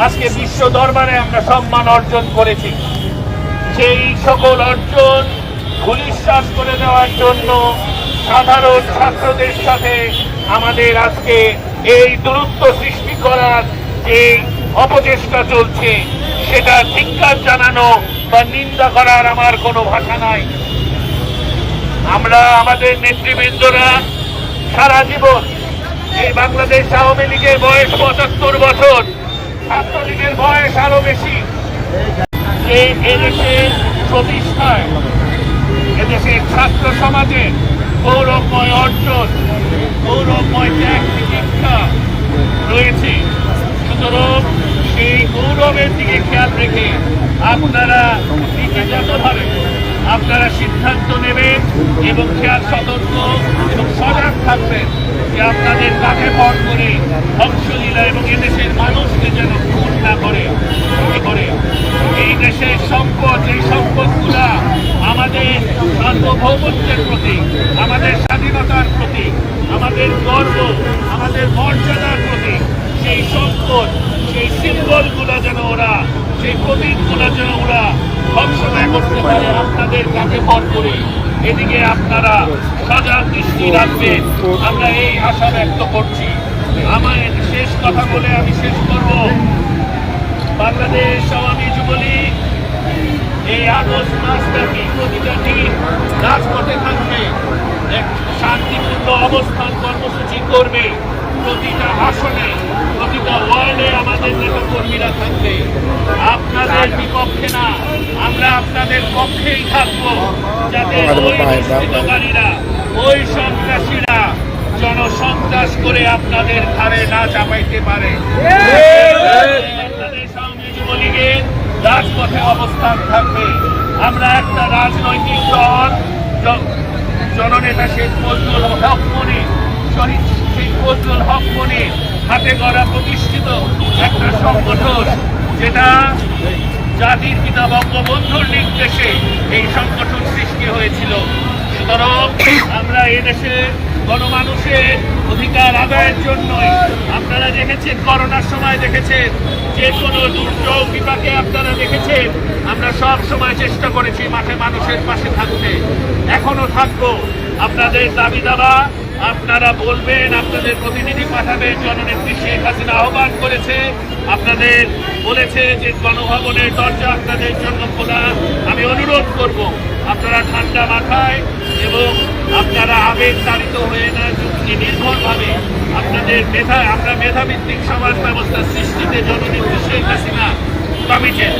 আজকে বিশ্ব দরবারে আমরা সম্মান অর্জন করেছি। সেই সকল অর্জন ভুলিশ্বাস করে দেওয়ার জন্য সাধারণ ছাত্রদের সাথে আমাদের আজকে এই দূরত্ব সৃষ্টি করার যে অপচেষ্টা চলছে, সেটা ধিক্কার জানানো বা নিন্দা করার আমার কোনো ভাষা নাই। আমরা আমাদের নেতৃবৃন্দরা সারা জীবন এই বাংলাদেশ আওয়ামী লীগের বয়স পঁচাত্তর বছর ছাত্রলীগের বয়স আরও বেশি। প্রতিষ্ঠায় এদেশের ছাত্র সমাজের গৌরবময় অর্জন, গৌরবময় ত্যাগ শিক্ষা রয়েছে। সুতরাং সেই গৌরবের দিকে খেয়াল রেখে আপনারা নীতিগতভাবে আপনারা সিদ্ধান্ত নেবেন এবং খেয়াল সতর্ক এবং সজাগ থাকবেন যে আপনাদের কাকে পর করে ধ্বংসলীলা এবং এদেশের মানুষকে যেন খুন না করে এ করে দেশের সম্পদ এই সম্পদগুলা আমাদের সার্বভৌমত্বের প্রতীক, আমাদের স্বাধীনতার প্রতীক, আমাদের গর্ব, আমাদের মর্যাদার প্রতীক। সেই সম্পদ, সেই সিম্বলগুলো যেন ওরা, সেই প্রতীকগুলো যেন ওরা ধ্বংস না করতে পারে, আপনাদের কাছে পর করে। এদিকে আপনারা সজাগ দৃষ্টি রাখবেন। আমরা এই আশা ব্যক্ত করছি। আমার শেষ কথা বলে আমি শেষ করব। বাংলাদেশ যুবলীগ এই আগস্ট মাসব্যাপী প্রতিটা দিন রাজপথে থাকবে। এক শান্তিপূর্ণ অবস্থান কর্মসূচি করবে। প্রতিটা আসনে প্রতিটা ওয়ার্ডে আমাদের নেতা কর্মীরা থাকবে। আপনাদের বিপক্ষে না আমরা আপনাদের পক্ষেই থাকব। যাতে ওই দুষ্কৃতকারীরা ওই সন্ত্রাসীরা জনসন্ত্রাস করে আপনাদের ঘাড়ে না চাপাইতে পারে বাংলাদেশ আওয়ামী যুবলীগের রাজপথে অবস্থান থাকবে। আমরা একটা রাজনৈতিক দল জননেতা শেখ ফজলুল হক মনি, শহীদ শেখ ফজলুল হক মনি হাতে গড়া প্রতিষ্ঠিত একটা সংগঠন, যেটা জাতির পিতা বঙ্গবন্ধুর নির্দেশে এই সংগঠন সৃষ্টি হয়েছিল। সুতরাং আমরা এদেশে গণমানুষের অধিকার আদায়ের জন্যই আপনারা দেখেছেন, করোনার সময় দেখেছেন, যে কোনো দুর্যোগ বিপাকে আপনারা দেখেছেন, আমরা সব সময় চেষ্টা করেছি মাঠে মানুষের পাশে থাকতে। এখনও থাকব। আপনাদের দাবি দাবা, আপনারা বলবেন, আপনাদের প্রতিনিধি পাঠাবেন, জননেত্রী শেখ হাসিনা আহ্বান করেছে। আপনাদের বলেছে যে গণভবনের দরজা আপনাদের জন্য খোলা। আমি অনুরোধ করব, আপনারা ঠান্ডা মাথায় এবং আপনারা আবেগ তাড়িত হয়ে না যুক্তি নির্ভরভাবে আপনাদের মেধা, আমরা মেধাভিত্তিক সমাজ ব্যবস্থা সৃষ্টিতে জননেত্রী শেখ হাসিনা কমিটেড